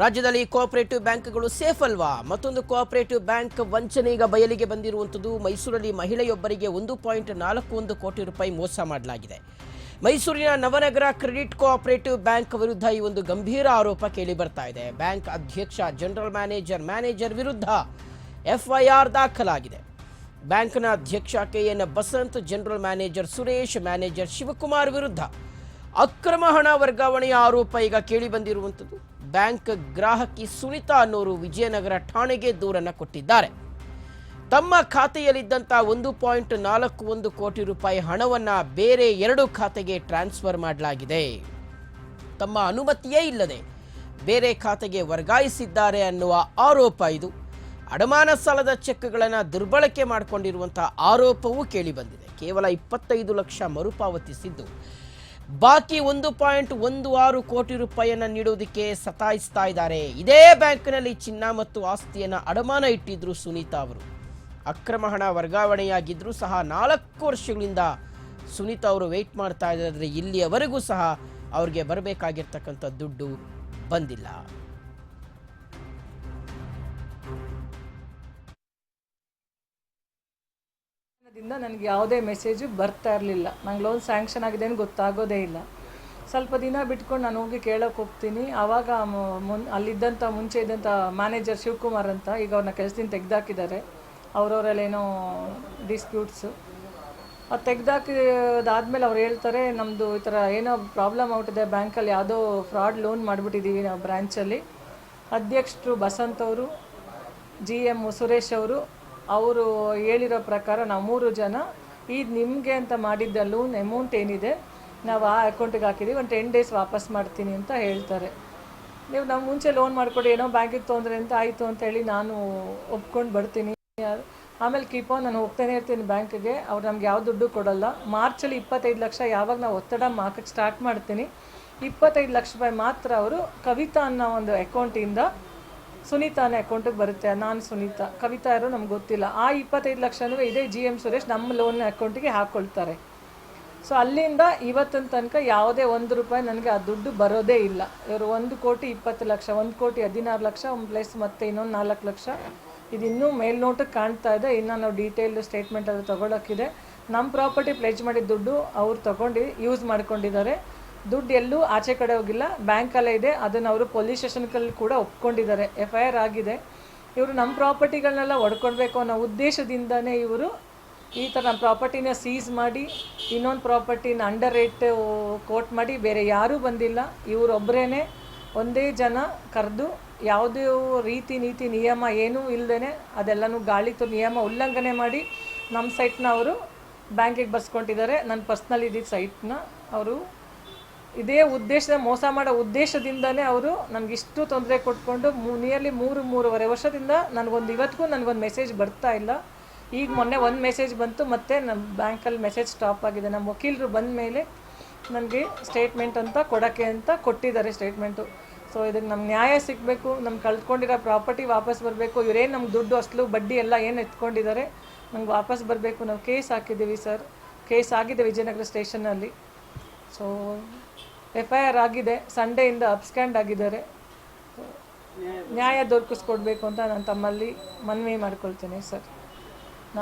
ರಾಜ್ಯದಲ್ಲಿ ಕೋಆಪರೇಟಿವ್ ಬ್ಯಾಂಕ್ಗಳು ಸೇಫ್ ಅಲ್ವಾ? ಮತ್ತೊಂದು ಕೋಆಪರೇಟಿವ್ ಬ್ಯಾಂಕ್ ವಂಚನೆ ಈಗ ಬಯಲಿಗೆ ಬಂದಿರುವಂಥದ್ದು. ಮೈಸೂರಲ್ಲಿ ಮಹಿಳೆಯೊಬ್ಬರಿಗೆ ಒಂದು ಪಾಯಿಂಟ್ ನಾಲ್ಕು ಒಂದು ಕೋಟಿ ರೂಪಾಯಿ ಮೋಸ ಮಾಡಲಾಗಿದೆ. ಮೈಸೂರಿನ ನವನಗರ ಕ್ರೆಡಿಟ್ ಕೋಆಪರೇಟಿವ್ ಬ್ಯಾಂಕ್ ವಿರುದ್ಧ ಈ ಒಂದು ಗಂಭೀರ ಆರೋಪ ಕೇಳಿ ಬರ್ತಾ ಇದೆ. ಬ್ಯಾಂಕ್ ಅಧ್ಯಕ್ಷ, ಜನರಲ್ ಮ್ಯಾನೇಜರ್ ಮ್ಯಾನೇಜರ್ ವಿರುದ್ಧ ಎಫ್ಐಆರ್ ದಾಖಲಾಗಿದೆ. ಬ್ಯಾಂಕ್ನ ಅಧ್ಯಕ್ಷ K N Basant, general manager Suresh, manager Shivakumar ವಿರುದ್ಧ ಅಕ್ರಮ ಹಣ ವರ್ಗಾವಣೆಯ ಆರೋಪ ಈಗ ಕೇಳಿ ಬಂದಿರುವಂಥದ್ದು. ಬ್ಯಾಂಕ್ ಗ್ರಾಹಕಿ ಸುನಿತಾ ಅನ್ನೋರು ವಿಜಯನಗರ ಠಾಣೆಗೆ ದೂರನ್ನು ಕೊಟ್ಟಿದ್ದಾರೆ. ತಮ್ಮ ಖಾತೆಯಲ್ಲಿದ್ದಂಥ ಒಂದು ಪಾಯಿಂಟ್ ನಾಲ್ಕು ಒಂದು ಕೋಟಿ ರೂಪಾಯಿ ಹಣವನ್ನ ಬೇರೆ ಎರಡು ಖಾತೆಗೆ ಟ್ರಾನ್ಸ್ಫರ್ ಮಾಡಲಾಗಿದೆ. ತಮ್ಮ ಅನುಮತಿಯೇ ಇಲ್ಲದೆ ಬೇರೆ ಖಾತೆಗೆ ವರ್ಗಾಯಿಸಿದ್ದಾರೆ ಅನ್ನುವ ಆರೋಪ ಇದು. ಅಡಮಾನ ಸಾಲದ ಚೆಕ್ಗಳನ್ನು ದುರ್ಬಳಕೆ ಮಾಡಿಕೊಂಡಿರುವಂಥ ಆರೋಪವೂ ಕೇಳಿಬಂದಿದೆ ಕೇವಲ ಇಪ್ಪತ್ತೈದು ಲಕ್ಷ ಮರುಪಾವತಿಸಿದ್ದು ಬಾಕಿ ಒಂದು ಪಾಯಿಂಟ್ ಒಂದು ಆರು ಕೋಟಿ ರೂಪಾಯಿಯನ್ನು ನೀಡೋದಕ್ಕೆ ಸತಾಯಿಸ್ತಾ ಇದ್ದಾರೆ. ಇದೇ ಬ್ಯಾಂಕ್ನಲ್ಲಿ ಚಿನ್ನ ಮತ್ತು ಆಸ್ತಿಯನ್ನು ಅಡಮಾನ ಇಟ್ಟಿದ್ರು ಸುನೀತಾ ಅವರು. ಅಕ್ರಮ ಹಣ ವರ್ಗಾವಣೆಯಾಗಿದ್ದರೂ ಸಹ ನಾಲ್ಕು ವರ್ಷಗಳಿಂದ ಸುನೀತಾ ಅವರು ವೆಯ್ಟ್ ಮಾಡ್ತಾ ಇದ್ದಾರೆ. ಇಲ್ಲಿಯವರೆಗೂ ಸಹ ಅವ್ರಿಗೆ ಬರಬೇಕಾಗಿರ್ತಕ್ಕಂಥ ದುಡ್ಡು ಬಂದಿಲ್ಲ. ದಿಂದ ನನಗೆ ಯಾವುದೇ ಮೆಸೇಜು ಬರ್ತಾ ಇರಲಿಲ್ಲ. ನಂಗೆ ಲೋನ್ ಸ್ಯಾಂಕ್ಷನ್ ಆಗಿದೆ ಅಂತ ಗೊತ್ತಾಗೋದೇ ಇಲ್ಲ. ಸ್ವಲ್ಪ ದಿನ ಬಿಟ್ಕೊಂಡು ನಾನು ಹೋಗಿ ಕೇಳೋಕೆ ಹೋಗ್ತೀನಿ. ಆವಾಗ ಮುನ್ ಅಲ್ಲಿದ್ದಂಥ ಮುಂಚೆ ಇದ್ದಂಥ ಮ್ಯಾನೇಜರ್ ಶಿವಕುಮಾರ್ ಅಂತ ಈಗ ಅವ್ರನ್ನ ಕೆಲಸದಿಂದ ತೆಗೆದಾಕಿದ್ದಾರೆ. ಅವ್ರವರಲ್ಲೇನೋ ಡಿಸ್ಪ್ಯೂಟ್ಸು ಅದು ತೆಗ್ದಾಕಿದಾದ್ಮೇಲೆ ಅವ್ರು ಹೇಳ್ತಾರೆ ನಮ್ಮದು ಈ ಥರ ಏನೋ ಪ್ರಾಬ್ಲಮ್ ಆಗ್ಬಿಟ್ಟಿದೆ ಬ್ಯಾಂಕಲ್ಲಿ ಯಾವುದೋ ಫ್ರಾಡ್ ಲೋನ್ ಮಾಡಿಬಿಟ್ಟಿದ್ದೀವಿ ನಾವು ಬ್ರ್ಯಾಂಚಲ್ಲಿ ಅಧ್ಯಕ್ಷರು ಬಸಂತ್ ಅವರು, ಜಿ ಎಂ ಸುರೇಶ್ ಅವರು ಅವರು ಹೇಳಿರೋ ಪ್ರಕಾರ ನಾವು ಮೂರು ಜನ ಇದು ನಿಮಗೆ ಅಂತ ಮಾಡಿದ್ದ ಲೋನ್ ಅಮೌಂಟ್ ಏನಿದೆ, ನಾವು ಆ ಅಕೌಂಟಿಗೆ ಹಾಕಿದ್ದೀವಿ ಒಂದು ಟೆನ್ ಡೇಸ್ ವಾಪಸ್ ಮಾಡ್ತೀನಿ ಅಂತ ಹೇಳ್ತಾರೆ. ನೀವು ನಾವು ಮುಂಚೆ ಲೋನ್ ಮಾಡಿಕೊಡಿ, ಏನೋ ಬ್ಯಾಂಕಿಗೆ ತೊಂದರೆ ಅಂತ ಆಯಿತು ಅಂತ ಹೇಳಿ ನಾನು ಒಪ್ಕೊಂಡು ಬರ್ತೀನಿ. ಆಮೇಲೆ ಕೀಪೋ, ನಾನು ಹೋಗ್ತಾನೆ ಇರ್ತೀನಿ ಬ್ಯಾಂಕಿಗೆ ಅವ್ರು ನಮ್ಗೆ ಯಾವ ದುಡ್ಡು ಕೊಡಲ್ಲ. ಮಾರ್ಚಲ್ಲಿ ಇಪ್ಪತ್ತೈದು ಲಕ್ಷ ಯಾವಾಗ ನಾವು ಒತ್ತಡ ಹಾಕಕ್ಕೆ ಸ್ಟಾರ್ಟ್ ಮಾಡ್ತೀನಿ. ಇಪ್ಪತ್ತೈದು ಲಕ್ಷ ರೂಪಾಯಿ ಮಾತ್ರ ಅವರು ಕವಿತಾ ಅನ್ನೋ ಒಂದು ಅಕೌಂಟಿಂದ ಸುನೀತಾನ ಅಕೌಂಟಿಗೆ ಬರುತ್ತೆ, ನಾನು ಸುನೀತಾ. ಕವಿತಾ ಇರೋ ನಮ್ಗೆ ಗೊತ್ತಿಲ್ಲ. ಆ ಇಪ್ಪತ್ತೈದು ಲಕ್ಷನೂ ಇದೇ ಜಿ ಎಂ ಸುರೇಶ್ ನಮ್ಮ ಲೋನ್ ಅಕೌಂಟಿಗೆ ಹಾಕ್ಕೊಳ್ತಾರೆ ಸೊ ಅಲ್ಲಿಂದ ಇವತ್ತಿನ ತನಕ ಯಾವುದೇ ಒಂದು ರೂಪಾಯಿ ನನಗೆ ಆ ದುಡ್ಡು ಬರೋದೇ ಇಲ್ಲ. ಇವರು ಒಂದು ಕೋಟಿ ಇಪ್ಪತ್ತು ಲಕ್ಷ, ಒಂದು ಕೋಟಿ ಹದಿನಾರು ಲಕ್ಷ ಒಂದು ಪ್ಲಸ್ ಮತ್ತೆ ಇನ್ನೊಂದು ನಾಲ್ಕು ಲಕ್ಷ. ಇದು ಇನ್ನೂ ಮೇಲ್ನೋಟಕ್ಕೆ ಕಾಣ್ತಾ ಇದೆ. ಇನ್ನು ನಾವು ಡೀಟೇಲ್ ಸ್ಟೇಟ್ಮೆಂಟ್ ಅದು ತೊಗೊಳಕ್ಕಿದೆ ನಮ್ಮ ಪ್ರಾಪರ್ಟಿ ಪ್ಲೇಜ್ ಮಾಡಿದ ದುಡ್ಡು ಅವ್ರು ತೊಗೊಂಡು ಯೂಸ್ ಮಾಡ್ಕೊಂಡಿದ್ದಾರೆ. ದುಡ್ಡು ಎಲ್ಲೂ ಆಚೆ ಕಡೆ ಹೋಗಿಲ್ಲ. ಬ್ಯಾಂಕಲ್ಲೇ ಇದೆ. ಅದನ್ನು ಅವರು ಪೊಲೀಸ್ ಸ್ಟೇಷನ್ಗಳಲ್ಲಿ ಕೂಡ ಒಪ್ಕೊಂಡಿದ್ದಾರೆ. ಎಫ್ ಐ ಆರ್ ಆಗಿದೆ. ಇವರು ನಮ್ಮ ಪ್ರಾಪರ್ಟಿಗಳನ್ನೆಲ್ಲ ಒಡ್ಕೊಳ್ಬೇಕು ಅನ್ನೋ ಉದ್ದೇಶದಿಂದನೇ ಇವರು ಈ ಥರ ನಮ್ಮ ಪ್ರಾಪರ್ಟಿನ ಸೀಸ್ ಮಾಡಿ, ಇನ್ನೊಂದು ಪ್ರಾಪರ್ಟಿನ ಅಂಡರ್ ರೇಟ್ ಕೋಟ್ ಮಾಡಿ, ಬೇರೆ ಯಾರೂ ಬಂದಿಲ್ಲ. ಇವರೊಬ್ಬರೇ ಒಂದೇ ಜನ ಕರೆದು ಯಾವುದೇ ರೀತಿ, ನೀತಿ, ನಿಯಮ ಏನೂ ಇಲ್ಲದೇ ಅದೆಲ್ಲನೂ ಗಾಳಿ ತು, ನಿಯಮ ಉಲ್ಲಂಘನೆ ಮಾಡಿ ನಮ್ಮ ಸೈಟ್ನ ಅವರು ಬ್ಯಾಂಕಿಗೆ ಬರ್ಸ್ಕೊಂಡಿದ್ದಾರೆ. ನನ್ನ ಪರ್ಸ್ನಲ್ ಇದ್ದಿದ್ದ ಸೈಟ್ನ ಅವರು ಇದೇ ಉದ್ದೇಶದ ಮೋಸ ಮಾಡೋ ಉದ್ದೇಶದಿಂದಲೇ ಅವರು ನನಗಿಷ್ಟು ತೊಂದರೆ ಕೊಟ್ಕೊಂಡು ಮೂ ನಿಯರ್ಲಿ ಮೂರು, ಮೂರುವರೆ ವರ್ಷದಿಂದ ನನಗೊಂದು ಇವತ್ತಿಗೂ ನನಗೊಂದು ಮೆಸೇಜ್ ಬರ್ತಾ ಇಲ್ಲ. ಈಗ ಮೊನ್ನೆ ಒಂದು ಮೆಸೇಜ್ ಬಂತು, ಮತ್ತೆ ನಮ್ಮ ಬ್ಯಾಂಕಲ್ಲಿ ಮೆಸೇಜ್ ಸ್ಟಾಪ್ ಆಗಿದೆ. ನಮ್ಮ ವಕೀಲರು ಬಂದ ಮೇಲೆ ನನಗೆ ಸ್ಟೇಟ್ಮೆಂಟ್ ಅಂತ ಕೊಡೋಕ್ಕೆ ಅಂತ ಕೊಟ್ಟಿದ್ದಾರೆ ಸ್ಟೇಟ್ಮೆಂಟು ಸೊ ಇದಕ್ಕೆ ನಮ್ಮ ನ್ಯಾಯ ಸಿಗಬೇಕು ನಮ್ಮ ಕಳ್ಕೊಂಡಿರೋ ಪ್ರಾಪರ್ಟಿ ವಾಪಸ್ ಬರಬೇಕು. ಇವರೇನು ನಮ್ಗೆ ದುಡ್ಡು, ಅಸಲು, ಬಡ್ಡಿ ಎಲ್ಲ ಏನು ಎತ್ಕೊಂಡಿದ್ದಾರೆ ನಮ್ಗೆ ವಾಪಸ್ ಬರಬೇಕು. ನಾವು ಕೇಸ್ ಹಾಕಿದ್ದೀವಿ ಸರ್ ಕೇಸ್ ಆಗಿದೆ ವಿಜಯನಗರ ಸ್ಟೇಷನಲ್ಲಿ ಸೊ ಎಫ್ ಐ ಆರ್ ಆಗಿದೆ. ಸಂಡೆಯಿಂದ ಅಪ್ಸ್ಕ್ಯಾಂಡ್ ಆಗಿದ್ದಾರೆ. ನ್ಯಾಯ ದೊರಕಿಸ್ಕೊಡ್ಬೇಕು ಅಂತ ನಾನು ತಮ್ಮಲ್ಲಿ ಮನವಿ ಮಾಡ್ಕೊಳ್ತೇನೆ ಸರ್